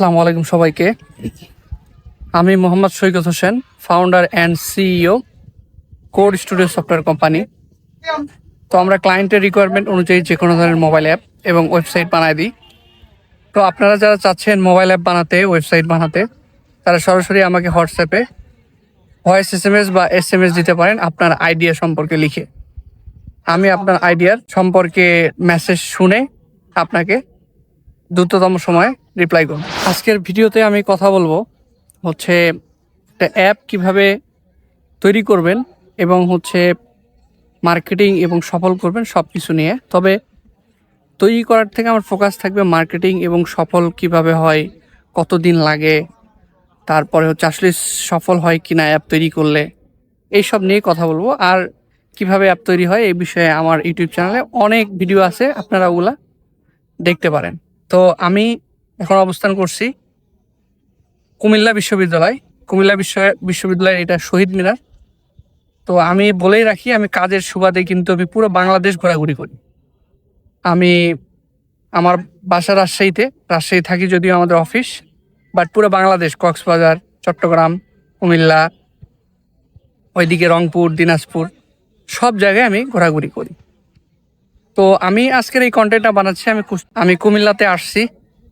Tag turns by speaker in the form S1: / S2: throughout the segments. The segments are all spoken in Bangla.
S1: আসসালামু আলাইকুম সবাইকে। আমি Mohammad Saikat Hossain founder and CEO code studio software company তো আমরা ক্লায়েন্টের রিকোয়ারমেন্ট অনুযায়ী যে কোনো ধরনের মোবাইল অ্যাপ এবং ওয়েবসাইট বানায় দিই। তো আপনারা যারা চাচ্ছেন মোবাইল অ্যাপ বানাতে ওয়েবসাইট বানাতে, তারা সরাসরি আমাকে হোয়াটসঅ্যাপে ভয়েস এস এম এস বা এস এম এস দিতে পারেন আপনার আইডিয়া সম্পর্কে লিখে। আমি আপনার আইডিয়ার সম্পর্কে মেসেজ শুনে আপনাকে দ্রুততম সময়ে রিপ্লাই করুন। আজকের ভিডিওতে আমি কথা বলব হচ্ছে একটা অ্যাপ কীভাবে তৈরি করবেন এবং হচ্ছে মার্কেটিং এবং সফল করবেন সব কিছু নিয়ে। তবে তৈরি করার থেকে আমার ফোকাস থাকবে মার্কেটিং এবং সফল কীভাবে হয় কত দিন লাগে, তারপরে হচ্ছে আসলে সফল হয় কিনা অ্যাপ তৈরি করলে। এইসব নিয়ে কথা বলব। আর কীভাবে অ্যাপ তৈরি হয় এই বিষয়ে আমার ইউটিউব চ্যানেলে অনেক ভিডিও আছে, আপনারা ওগুলা দেখতে পারেন। তো আমি এখন অবস্থান করছি কুমিল্লা বিশ্ববিদ্যালয়। কুমিল্লা বিশ্ব বিশ্ববিদ্যালয়ের এটা শহীদ মিনার। তো আমি বলেই রাখি, আমি কাজের সুবাদে কিন্তু আমি পুরো বাংলাদেশ ঘোরাঘুরি করি। আমি আমার বাসা রাজশাহীতে, রাজশাহী থাকি যদিও আমাদের অফিস বাট পুরো বাংলাদেশ, কক্সবাজার, চট্টগ্রাম, কুমিল্লা, ওইদিকে রংপুর, দিনাজপুর, সব জায়গায় আমি ঘোরাঘুরি করি। তো আমি আজকের এই কন্টেন্টটা বানাচ্ছি, আমি আমি কুমিল্লাতে আসছি।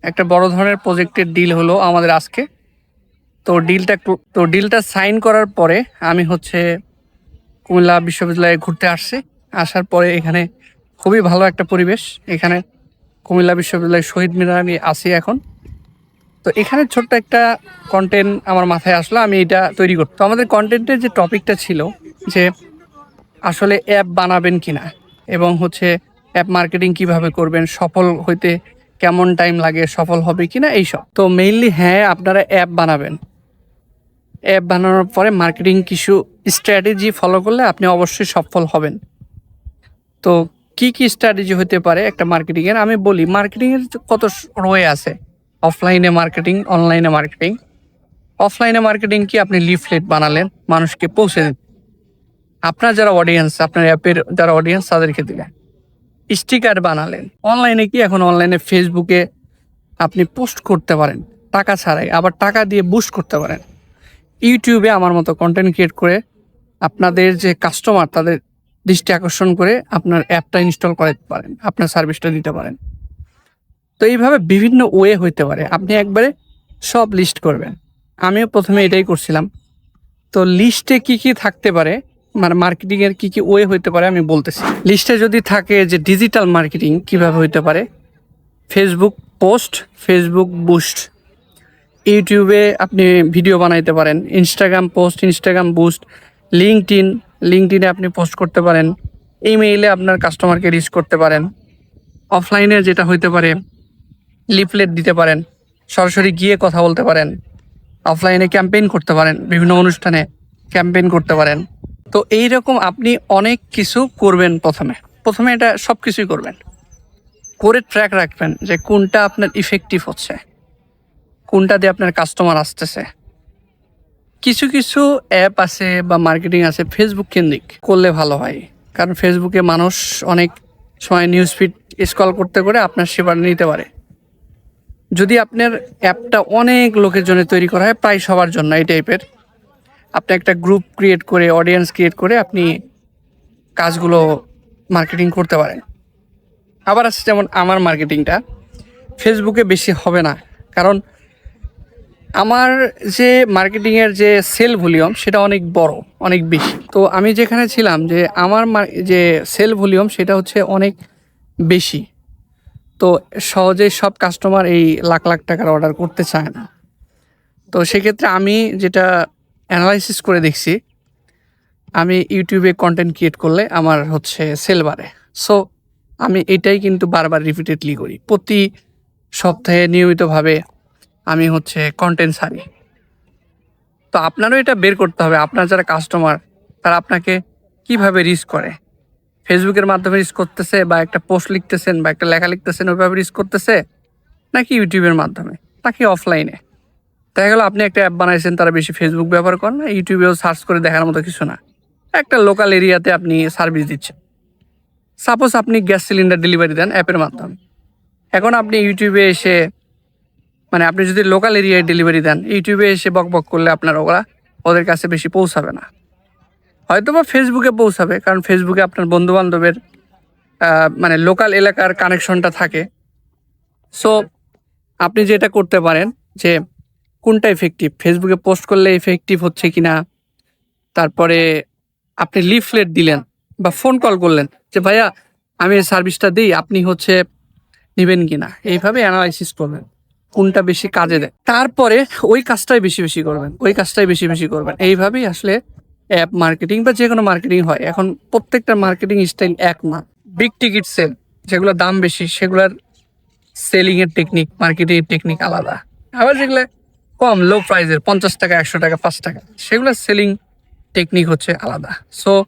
S1: একটা বড় ধরনের প্রজেক্টের ডিল হলো আমাদের আজকে। তো ডিলটা তো ডিলটা সাইন করার পরে আমি হচ্ছে কুমিল্লা বিশ্ববিদ্যালয়ে ঘুরতে আসছি। আসার পরে এখানে খুবই ভালো একটা পরিবেশ। এখানে কুমিল্লা বিশ্ববিদ্যালয়ের শহীদ মিনার আমি আসি এখন। তো এখানে ছোট্ট একটা কন্টেন্ট আমার মাথায় আসলো, আমি এটা তৈরি করতে। তো আমাদের কন্টেন্টের যে টপিকটা ছিল যে আসলে অ্যাপ বানাবেন কিনা এবং হচ্ছে অ্যাপ মার্কেটিং কীভাবে করবেন, সফল হইতে কেমন টাইম লাগে, সফল হবে কিনা, এইসব। তো মেইনলি হ্যাঁ আপনারা অ্যাপ বানাবেন। অ্যাপ বানানোর পরে মার্কেটিং কিছু স্ট্র্যাটেজি ফলো করলে আপনি অবশ্যই সফল হবেন। তো কি কি স্ট্র্যাটেজি হতে পারে একটা মার্কেটিংয়ের আমি বলি মার্কেটিংয়ের কত রয়ে আছে? অফলাইনে মার্কেটিং অনলাইনে মার্কেটিং অফলাইনে মার্কেটিং কি? আপনি লিফলেট বানালেন, মানুষকে পৌঁছে দিন আপনার যারা অডিয়েন্স আপনার অ্যাপের যারা অডিয়েন্স তাদেরকে দিলেন। স্টিকার বানালেন। অনলাইনে কি এখন অনলাইনে ফেসবুকে আপনি পোস্ট করতে পারেন? টাকা ছাড়াই, আবার টাকা দিয়ে বুস্ট করতে পারেন। ইউটিউবে আমার মতো কন্টেন্ট ক্রিয়েট করে আপনাদের যে কাস্টমার তাদের দৃষ্টি আকর্ষণ করে আপনার অ্যাপটা ইনস্টল করাতে পারেন, আপনার সার্ভিসটা দিতে পারেন। তো এইভাবে বিভিন্ন ওয়ে হইতে পারে। আপনি একবারে সব লিস্ট করবেন। আমিও প্রথমে এটাই করছিলাম। তো লিস্টে কি কি থাকতে পারে? মানে মার্কেটিং এর কি কি ওয়ে হইতে পারে আমি বলতেছি। লিস্টে যদি থাকে যে ডিজিটাল মার্কেটিং কীভাবে হইতে পারে ফেসবুক পোস্ট ফেসবুক বুস্ট ইউটিউবে আপনি ভিডিও বানাইতে পারেন Instagram post Instagram boost LinkedIn linked ইনে আপনি পোস্ট করতে পারেন ইমেইলে আপনার কাস্টমারকে রিচ করতে পারেন অফলাইনে যেটা হইতে পারে লিফলেট দিতে পারেন, সরাসরি গিয়ে কথা বলতে পারেন অফলাইনে ক্যাম্পেইন করতে পারেন, বিভিন্ন অনুষ্ঠানে ক্যাম্পেইন করতে পারেন। তো এই রকম আপনি অনেক কিছু করবেন প্রথমে। প্রথমে এটা সব কিছুই করবেন। করে ট্র্যাক রাখবেন যে কোনটা আপনার ইফেক্টিভ হচ্ছে। কোনটা দিয়ে আপনার কাস্টমার আসতেছে। কিছু কিছু অ্যাপ আছে বা মার্কেটিং আছে ফেসবুক কেন্দ্রিক করলে ভালো হয়। কারণ ফেসবুকে মানুষ অনেক সময় নিউজ ফিড স্কল করতে করে আপনার সেবা নিতে পারে। যদি আপনার অ্যাপটা অনেক লোকের জন্য তৈরি করা হয়, প্রায় সবার জন্য এই টাইপের আপনি একটা গ্রুপ ক্রিয়েট করে অডিয়েন্স ক্রিয়েট করে আপনি কাজগুলো মার্কেটিং করতে পারেন। আবার আছে যেমন আমার মার্কেটিংটা ফেসবুকে বেশি হবে না। কারণ আমার যে মার্কেটিংয়ের যে সেল ভলিউম সেটা অনেক বড়, অনেক বেশি। তো আমি যেখানে ছিলাম যে আমার মার- যে সেল ভলিউম সেটা হচ্ছে অনেক বেশি। তো সহজে সব কাস্টমার এই লাখ লাখ টাকার অর্ডার করতে চায় না। তো সেক্ষেত্রে আমি যেটা অ্যানালাইসিস করে দেখছি, আমি ইউটিউবে কন্টেন্ট ক্রিয়েট করলে আমার হচ্ছে সেল বাড়ে। সো আমি এটাই কিন্তু বারবার রিপিটেডলি করি। প্রতি সপ্তাহে নিয়মিতভাবে আমি হচ্ছে কন্টেন্ট ছাড়ি। তো আপনারও এটা বের করতে হবে। আপনার যারা কাস্টমার তারা আপনাকে কীভাবে রিচ করে? ফেসবুকের মাধ্যমে রিচ করতেছে বা একটা পোস্ট লিখতেছেন বা একটা লেখা লিখতেছেন, ওইভাবে রিচ করতেছে? নাকি ইউটিউবের মাধ্যমে? নাকি অফলাইনে দেখা গেল আপনি একটা অ্যাপ বানাইছেন, তারা বেশি ফেসবুক ব্যবহার করেন না ইউটিউবেও সার্চ করে দেখার মতো কিছু না। একটা লোকাল এরিয়াতে আপনি সার্ভিস দিচ্ছেন। সাপোজ আপনি গ্যাস সিলিন্ডার ডেলিভারি দেন অ্যাপের মাধ্যমে। এখন আপনি ইউটিউবে এসে মানে আপনি যদি লোকাল এরিয়ায় ডেলিভারি দেন ইউটিউবে এসে বক বক করলে আপনার ওরা ওদের কাছে বেশি পৌঁছাবে না। হয়তো বা ফেসবুকে পৌঁছাবে, কারণ ফেসবুকে আপনার বন্ধু বান্ধবের মানে লোকাল এলাকার কানেকশনটা থাকে। সো আপনি যেটা করতে পারেন যে কোনটা এফেক্টিভ ফেসবুকে পোস্ট করলে এফেক্টিভ হচ্ছে কিনা? তারপরে আপনি লিফলেট দিলেন বা ফোন কল করলেন যে, ভাইয়া, আমি সার্ভিসটা দিই, আপনি হচ্ছে নেবেন কিনা? এইভাবে অ্যানালাইসিস করবেন, কোনটা বেশি কাজে দেয়। তারপরে ওই কাজটাই বেশি বেশি করবেন, ওই কাজটাই বেশি বেশি করবেন। এইভাবেই আসলে অ্যাপ মার্কেটিং বা যে কোনো মার্কেটিং হয়। এখন প্রত্যেকটা মার্কেটিং স্টাইল এক না। বিগ টিকিট সেল যেগুলো দাম বেশি, সেগুলোর সেলিংয়ের টেকনিক মার্কেটিংয়ের টেকনিক আলাদা। আবার যেগুলো কম লো প্রাইজের পঞ্চাশ টাকা, একশো টাকা, পাঁচ টাকা। সেগুলো সেলিং টেকনিক হচ্ছে আলাদা। সো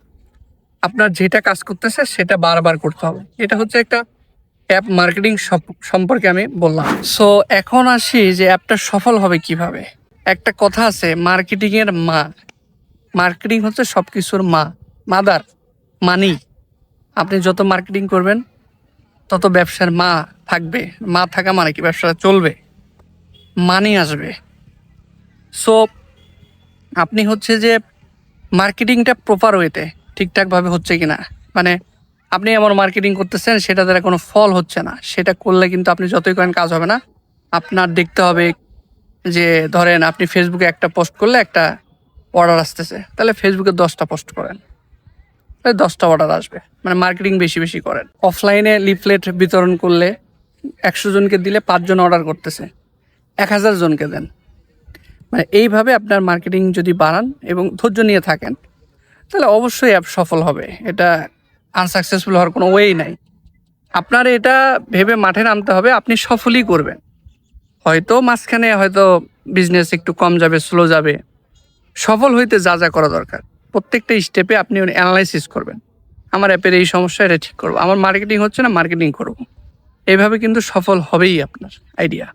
S1: আপনার যেটা কাজ করতেছে, সেটা বারবার করতে হবে। এটা হচ্ছে একটা অ্যাপ মার্কেটিং সম্পর্কে আমি বললাম। সো এখন আসি যে অ্যাপটা সফল হবে কীভাবে? একটা কথা আছে মার্কেটিংয়ের মা। মার্কেটিং হচ্ছে সব কিছুর মা। মাদার মানি আপনি যত মার্কেটিং করবেন, তত ব্যবসার মা থাকবে। মা থাকা মানে কি? ব্যবসাটা চলবে। মানি আসবে। সো আপনি হচ্ছে যে মার্কেটিংটা প্রপার ওয়েতে ঠিকঠাকভাবে হচ্ছে কি না মানে আপনি এমন মার্কেটিং করতেছেন, সেটা দ্বারা কোনো ফল হচ্ছে না। সেটা করলে কিন্তু আপনি যতই করেন কাজ হবে না। আপনার দেখতে হবে যে, ধরেন আপনি ফেসবুকে একটা পোস্ট করলে একটা অর্ডার আসতেছে। তাহলে ফেসবুকে দশটা পোস্ট করেন। তাহলে দশটা অর্ডার আসবে। মানে মার্কেটিং বেশি বেশি করেন। অফলাইনে লিফলেট বিতরণ করলে একশো জনকে দিলে পাঁচজন অর্ডার করতেছে। এক হাজার জনকে দেন। মানে এইভাবে আপনার মার্কেটিং যদি বাড়ান এবং ধৈর্য নিয়ে থাকেন, তাহলে অবশ্যই অ্যাপ সফল হবে। এটা আনসাকসেসফুল হওয়ার কোনো ওয়েই নাই। আপনার এটা ভেবে মাঠে নামতে হবে, আপনি সফলই করবেন। হয়তো মাঝখানে হয়তো বিজনেস একটু কম যাবে স্লো যাবে। সফল হইতে যা যা করা দরকার। প্রত্যেকটা স্টেপে আপনি অ্যানালাইসিস করবেন। আমার অ্যাপের এই সমস্যা, এটা ঠিক করব। আমার মার্কেটিং হচ্ছে না মার্কেটিং করব। এইভাবে কিন্তু সফল হবেই আপনার আইডিয়া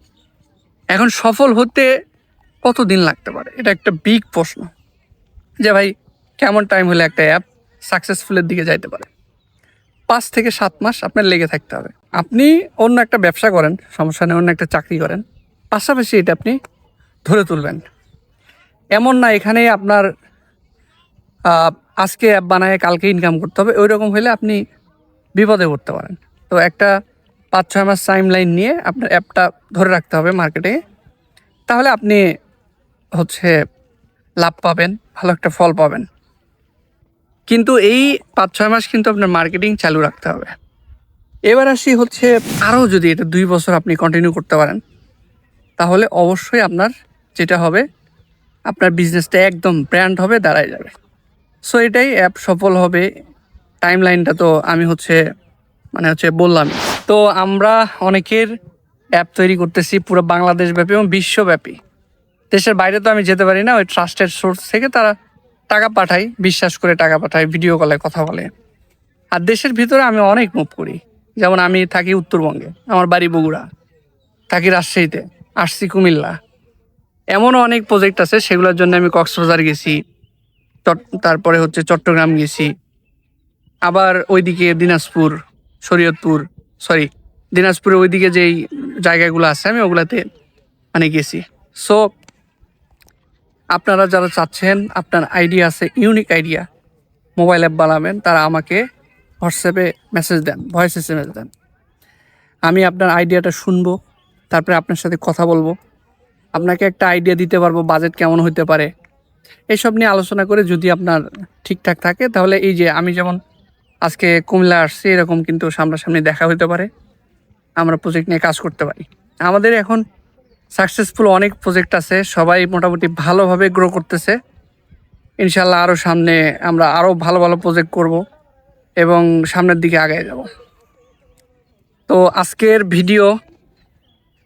S1: এখন সফল হতে কত দিন লাগতে পারে? এটা একটা বিগ প্রশ্ন। যে ভাই, কেমন টাইম হলে একটা অ্যাপ সাকসেসফুলের দিকে যাইতে পারে? পাঁচ থেকে সাত মাস আপনার লেগে থাকতে হবে। আপনি অন্য একটা ব্যবসা করেন, সমস্যা নেই, অন্য একটা চাকরি করেন। পাশাপাশি এটা আপনি ধরে তুলবেন। এমন না এখানে আপনার আজকে অ্যাপ বানায়, কালকে ইনকাম করতে হবে ওই রকম হলে আপনি বিপদে পড়তে পারেন। তো একটা পাঁচ ছয় মাস টাইম লাইন নিয়ে আপনার অ্যাপটা ধরে রাখতে হবে মার্কেটে তাহলে আপনি হচ্ছে লাভ পাবেন, ভালো একটা ফল পাবেন। কিন্তু এই পাঁচ ছয় মাস কিন্তু আপনার মার্কেটিং চালু রাখতে হবে। এবার আসি হচ্ছে আরও যদি এটা দুই বছর আপনি কন্টিনিউ করতে পারেন, তাহলে অবশ্যই আপনার যেটা হবে, আপনার বিজনেসটা একদম ব্র্যান্ড হবে, দাঁড়ায় যাবে। সো এটাই অ্যাপ সফল হবে টাইম লাইনটা তো আমি হচ্ছে মানে হচ্ছে বললাম। তো আমরা অনেকের অ্যাপ তৈরি করতেছি, পুরো বাংলাদেশ ব্যাপী এবং বিশ্বব্যাপী। দেশের বাইরে তো আমি যেতে পারি না, ওই ট্রাস্টের সোর্স থেকে তারা টাকা পাঠায়, বিশ্বাস করে টাকা পাঠায় ভিডিও কলে কথা বলে। আর দেশের ভিতরে আমি অনেক মুভ করি। যেমন আমি থাকি উত্তরবঙ্গে, আমার বাড়ি বগুড়া, থাকি রাজশাহীতে, আসছি কুমিল্লা। এমনও অনেক প্রজেক্ট আছে, সেগুলোর জন্য আমি কক্সবাজার গেছি তারপরে হচ্ছে চট্টগ্রাম গেছি। আবার ওইদিকে দিনাজপুর, শরীয়তপুর সরি দিনাজপুরের ওইদিকে যেই জায়গাগুলো আছে, আমি ওগুলাতে মানে গেছি। সো আপনারা যারা চাচ্ছেন, আপনার আইডিয়া আছে ইউনিক আইডিয়া মোবাইল অ্যাপ বানাবেন, তারা আমাকে হোয়াটসঅ্যাপে মেসেজ দেন ভয়েস এস এম দেন। আমি আপনার আইডিয়াটা শুনব, তারপরে আপনার সাথে কথা বলব। আপনাকে একটা আইডিয়া দিতে পারব বাজেট কেমন হতে পারে। এইসব নিয়ে আলোচনা করে যদি আপনার ঠিকঠাক থাকে, তাহলে এই যে আমি যেমন আজকে কুমিল্লা আসছি, এরকম কিন্তু সামনাসামনি দেখা হতে পারে। আমরা প্রজেক্ট নিয়ে কাজ করতে পারি। আমাদের এখন সাকসেসফুল অনেক প্রজেক্ট আছে, সবাই মোটামুটি ভালোভাবে গ্রো করতেছে। ইনশাল্লাহ আরও সামনে আমরা আরও ভালো ভালো প্রজেক্ট করব এবং সামনের দিকে আগে যাব। তো আজকের ভিডিও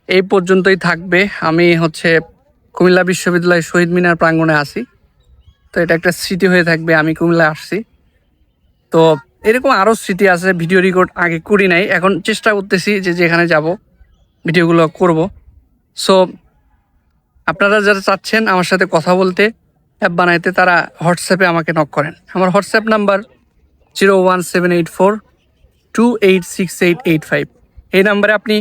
S1: এই পর্যন্তই থাকবে। আমি হচ্ছে কুমিল্লা বিশ্ববিদ্যালয় শহীদ মিনার প্রাঙ্গণে আছি। তো এটা একটা স্মৃতি হয়ে থাকবে, আমি কুমিল্লা আসছি। তো এরকম আরও স্মৃতি আছে ভিডিও রেকর্ড আগে করি নাই, এখন চেষ্টা করতেছি যে যেখানে যাব ভিডিওগুলো করব। সো আপনারা যারা চাচ্ছেন আমার সাথে কথা বলতে অ্যাপ বানাইতে, তারা হোয়াটসঅ্যাপে আমাকে নক করেন। আমার WhatsApp number zero one seven eight four two eight six eight eight five এই নাম্বারে আপনি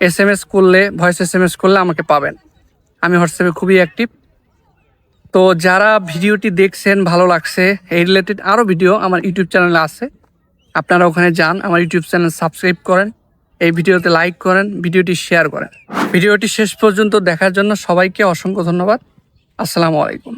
S1: এস এম এস করলে ভয়েস এস এম এস করলে আমাকে পাবেন। আমি হোয়াটসঅ্যাপে খুবই অ্যাক্টিভ তো যারা ভিডিওটি দেখছেন, ভালো লাগছে, এই রিলেটেড আরও ভিডিও আমার ইউটিউব চ্যানেলে আছে। আপনারা ওখানে যান, আমার ইউটিউব চ্যানেল সাবস্ক্রাইব করেন। এই ভিডিওতে লাইক করেন, ভিডিওটি শেয়ার করেন। ভিডিওটি শেষ পর্যন্ত দেখার জন্য সবাইকে অসংখ্য ধন্যবাদ। আসসালামু আলাইকুম।